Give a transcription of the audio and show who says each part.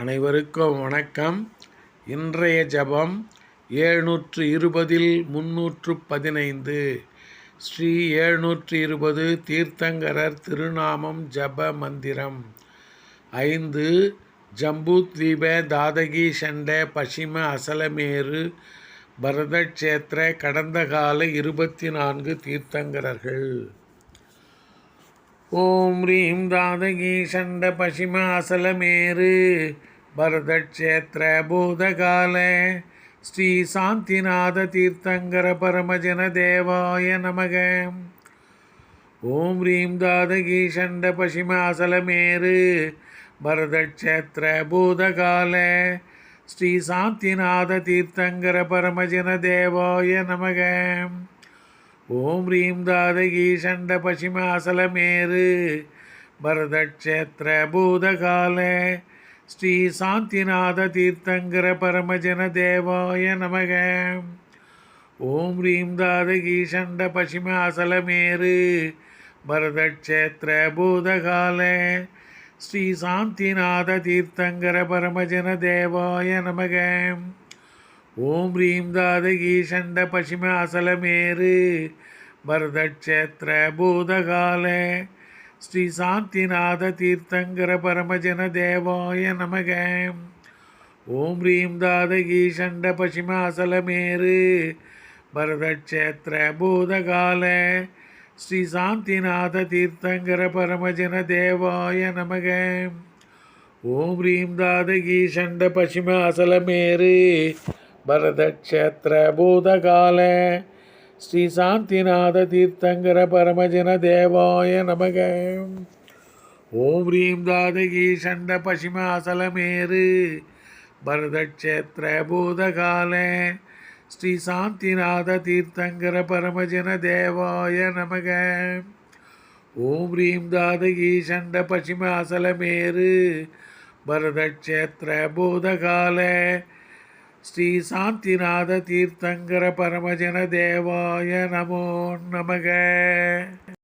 Speaker 1: அனைவருக்கும் வணக்கம். இன்றைய ஜபம் ஏழ்நூற்று இருபதில் முன்னூற்று பதினைந்து ஸ்ரீ ஏழ்நூற்று இருபது தீர்த்தங்கரர் திருநாமம் ஜப மந்திரம். ஐந்து ஜம்பூத்வீப தாதகி சண்ட பசிம அசலமேரு பரதக்ஷேத்திர கடந்த கால இருபத்தி நான்கு தீர்த்தங்கரர்கள். ஓம் ரீம் ராதகி சண்ட பசிமாசலமேரு பரதக்ஷேத்திர பூதகால. ஸ்ரீ சாந்திநாத தீர்த்தங்கர பரமஜன தேவாய நமக. ஓம் ரீம் தாதகி சண்ட பசிமாசலமேரு பரதக்ஷேத்திர பூதகால. ஸ்ரீ சாந்திநாத தீர்த்தங்கர பரமஜன தேவாய நமகம் ஓம் ரீம் தாதகி சண்ட பசிமாசலமேரு பரதக்ஷேத்திர பூதகால. ஸ்ரீ சாந்திநாத தீர்த்தங்கர பரமஜன தேவாய நமக. ஓம் ரீம் தாதகி சண்ட பசிமாசலமேரு பரதக்ஷேத்திர பூதகால. ஸ்ரீ சாந்திநாத தீர்த்தங்கர பரமஜன தேவாய நமகம் ஓம் ரீம் தாதகி சண்ட பசிம அசலமேறு. பரதக்ஷேத்திர பூதகால ஸ்ரீ சாந்திநாத தீர்த்தங்கர பரமஜன தேவாய நமக. ஓம் ரீம் தாதகி சண்ட பசிம அசலமேறு. பரதக்ஷேத்திர பூதகால ஸ்ரீ சாந்திநாத தீர்த்தங்கர பரமஜன தேவாய நமக. ஓம் ரீம் தாதகி சண்ட பசிம அசலமேறு. பரதக்ஷேத்திர பூதகால ஸ்ரீ சாந்திநாத தீர்த்தங்கர பரமஜன தேவாய நமக. ஓம் ரீம் தாதகி சண்ட பசிம அசலமேரு பரதக்ஷேத்திர பூதகால ஸ்ரீ சாந்திநாத தீர்த்தங்கர பரமஜன தேவாய நமக. ஓம் ரீம் தாதகி சண்ட பசிம அசலமேரு பரதக்ஷேத்திர பூதகால ஸ்ரீ சாந்திநாத தீர்த்தங்கர பரமஜன தேவாய நமோ நமக.